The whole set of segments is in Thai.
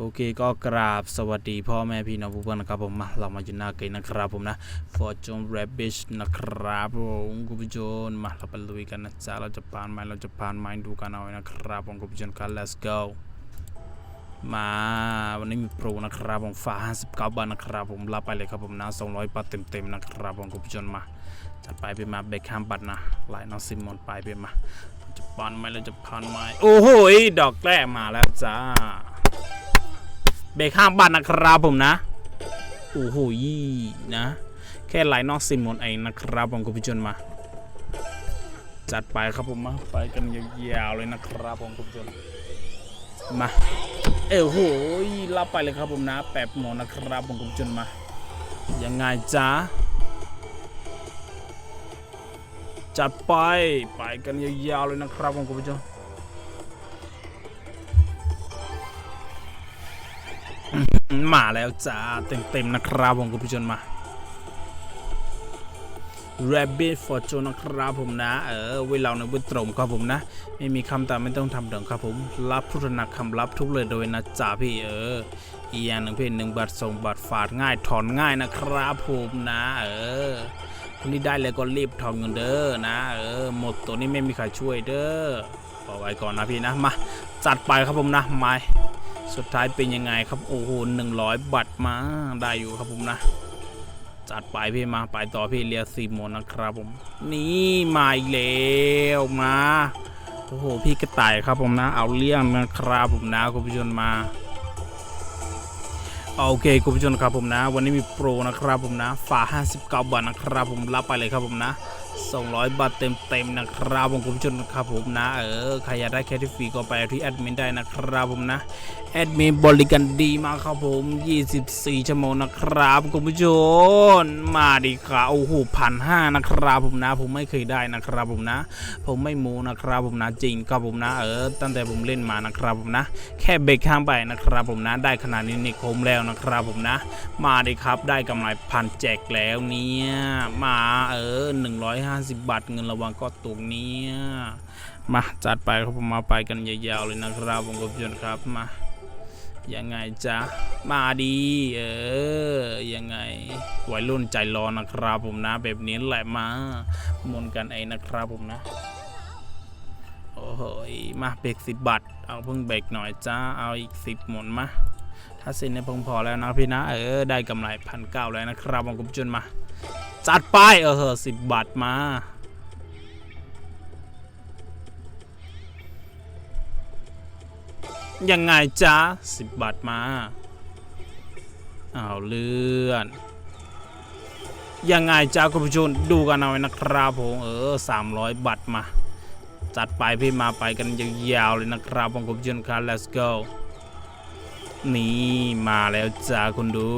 โอเคก็กราบสวัสดีพ่อแม่พี่น้องผู้ฟังนะครับผมมาเรามาอยู่หน้าเกมนะครับผมนะ Fortune Rabbit นะครับผมคุณผู้ชมมาเราไปลุยกันนะจ๊ะเราจะผ่านไม้เราจะผ่านไม้ดูกันเอานะครับผมคุณผู้ชมครับ let's go มาวันนี้มีโปรนะครับผมฟ้า59 บาทนะครับผมรับไปเลยครับผมนะ200บาทเต็มๆนะครับผมคุณผู้ชมมาจัดไปไปมาเบคแฮมบัตนะไลน์น้องซิมอนไปไปมาเราจะผ่านไม้เราจะผ่านไม้โอ้โหดอกแรกมาแล้วจ้า เบรกข้างบ้านนะครับผมนะโอ้โหยี่นะ แค่ไหลนอกซิมหมดเองนะครับผมคุณผู้ชมมา จัดไปครับผมมาไปกันยาวๆเลยนะครับผมคุณผู้ชมมาเอ้โหรับไปเลยครับผมนะแปบหมดนะครับผมคุณผู้ชมมายังไงจ๊ะจัดไปไปกันยาวๆเลยนะครับผมคุณผู้ชม มาแล้วจ้าเต็มๆนะครับผมคุณผู้ชมมา Rabbit Fortune นะครับผมนะ เออเวลาในบุตรมครับผมนะ ไม่มีคำตามไม่ต้องทำเดิมครับผม รับพุทธนักคำรับทุกเลยโดยนะจ่าพี่เอออีกอย่างหนึ่งพี่หนึ่งบัตรส่งบัตรฝาดง่ายถอนง่ายนะครับผมนะ เออคนที่ได้เลยก็รีบถอนเงินเด้อนะ เออ หมดตัวนี้ไม่มีใครช่วยเด้อขอาไว้ก่อนนะพี่นะ มา จัดไปครับผมนะไม้ สุดท้ายเป็นยังไงครับโอ้โหหนึ่งร้อยบัตรมาได้อยู่ครับผมนะ จัดไปพี่มาไปต่อพี่เรียซีโมนนะครับผม นี่มาอีกแล้วมาโอ้โหพี่กระต่ายครับผมนะ เอาเรื่องนะครับผมนะคุณผู้ชมมาโอเคคุณผู้ชมครับผมนะ วันนี้มีโปรนะครับผมนะฝา59 บาทนะครับผมรับไปเลยครับผมนะ 200 บาทเต็มๆนะครับผมคุณผู้ชมครับผมนะเออใครอยากได้แคทฟรีก็ไปที่แอดมินได้นะครับผมนะแอดมินบริการดีมากครับผม 24 ชั่วโมงนะครับคุณผู้ชมมาดิครับโอ้โหพันห้านะครับผมนะผมไม่เคยได้นะครับผมนะ ผมไม่มูนะครับผมนะจริงครับผมนะเออตั้งแต่ผมเล่นมานะครับผมนะ แค่เบรกข้างไปนะครับผมนะได้ขนาดนี้นี่คุ้มแล้วนะครับผมนะ มาดิครับได้กำไรพันแจกแล้วเนี่ยมาเออ150 บาทเงินระวังก็ตรงเนี้ยมาจัดไปครับผมมาไปกันยาวๆเลยนะครับผมกับเพื่อนครับมายังไงจ๊ะมาดีเออยังไงวัยรุ่นใจร้อนนะครับผมนะ แบบนี้แหละมาหมุนกันไอ้นะครับผมนะโอ้โหยมาเบรกสิบบาทเอาเพิ่งเบรกหน่อยจ้าเอาอีกสิบหมุนมาถ้าสิ้นเนี่ยพงพอแล้วนะพี่นะเออได้กำไรพันเก้าแล้วนะครับผมคุณผู้ชมมา จัดไปเออสิบบาทมา ยังไงจ๊ะสิบบาทมาเอาเลื่อน ยังไงจ้าคุณผู้ชมดูกันเอาไว้นะครับผมเออสามร้อยบาทมา จัดไปพี่มาไปกันยาวๆเลยนะครับผมคุณผู้ชมครับ let's go นี่มาแล้วจ้าคุณดู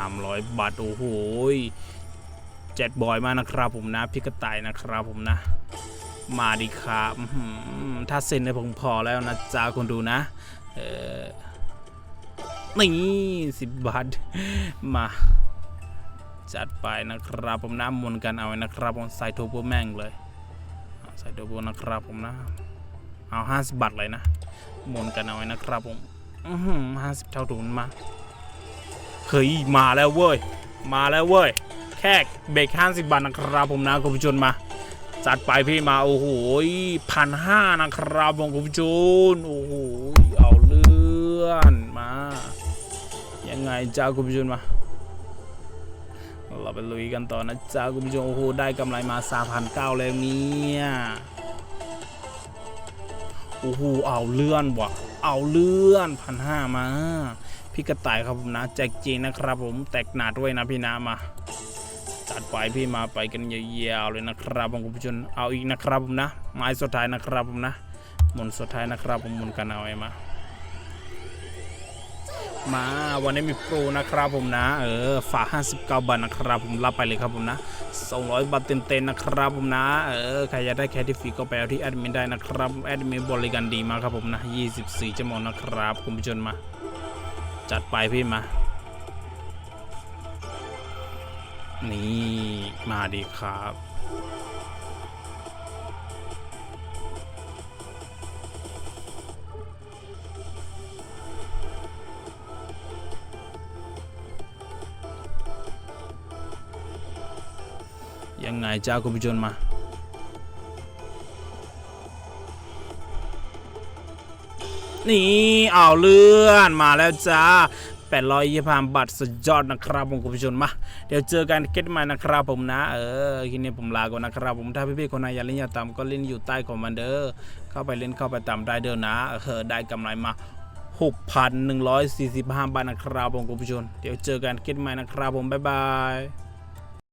300 บาท โอ้โหเจ็ดบอยมากนะครับผมนะพี่กตายนะครับผมนะ มาดีครับถ้าเซ็นในผมพอแล้วนะจ้าคุณดูนะ เออนี่สิบบาท มาจัดไปนะครับผมน้ำมนกันเอาไว้นะครับผมใส่ทูบแม่งเลย ใส่ทูบนะครับผมนะ เอาห้าสิบบาทเลยนะมุนกันเอาไว้นะครับผม ห้าสิบเท่าทุนมา เฮ้ย มาแล้วเว้ย มาแล้วเว้ย แค่เบรกห้าสิบบาทนะครับผมนะคุณผู้ชมมา จัดไปพี่มา โอ้โหพันห้านะครับผมคุณผู้ชมโอ้โห เอาเลื่อนมา ยังไงจ้าคุณผู้ชมมา เราไปลุยกันต่อนะจ้าคุณผู้ชม โอ้โห ได้กำไรมาสามพันเก้าแล้วเนี่ย โอ้โห เอาเลื่อนว่ะ เอาเลื่อนพันห้ามา พี่กระต่ายครับผมนะแจกจริงนะครับผมแตกหนาด้วยนะพี่นะมาจัดไปพี่มาไปกันยาวๆเลยนะครับผมคุณผู้ชมเอาอีกนะครับผมนะไม้สุดท้ายนะครับผมนะหมุนสุดท้ายนะครับผมหมุนกันเอาไอ้มา มาวันนี้มีโปรนะครับผมนะ เออฝาก59 บาทนะครับผมรับไปเลยครับผมนะ 200 บาทเต็มๆนะครับผมนะ เออใครอยากได้แคทิฟรีก็ไปเอาที่แอดมินได้นะครับแอดมินบริการดีมากครับผมนะ 24ชั่วโมงนะครับ คุณผู้ชมมา จัดไปพี่มา นี่มาดีครับ ยังไงจ้าคุณผู้ชมมา นี่เอาวเลื่อนมาแล้วจ้า800ยี่สิบบัตรสุดยอดนะครับผมคุณผู้ชมมา เดี๋ยวเจอกันเก็ตใหม่นะครับผมนะ เออทีนี้ผมลาก่อนนะครับผมถ้าพี่ๆคนไหนอยากเล่นอยากตามก็เล่นอยู่ใต้คอมมานเดอร์เข้าไปเล่นเข้าไปตามได้เด้อนะเออได้กำไรมา6,145บาทนะครับผมคุณผู้ชมเดี๋ยวเจอกันเก็ตใหม่นะครับผมบ๊ายบาย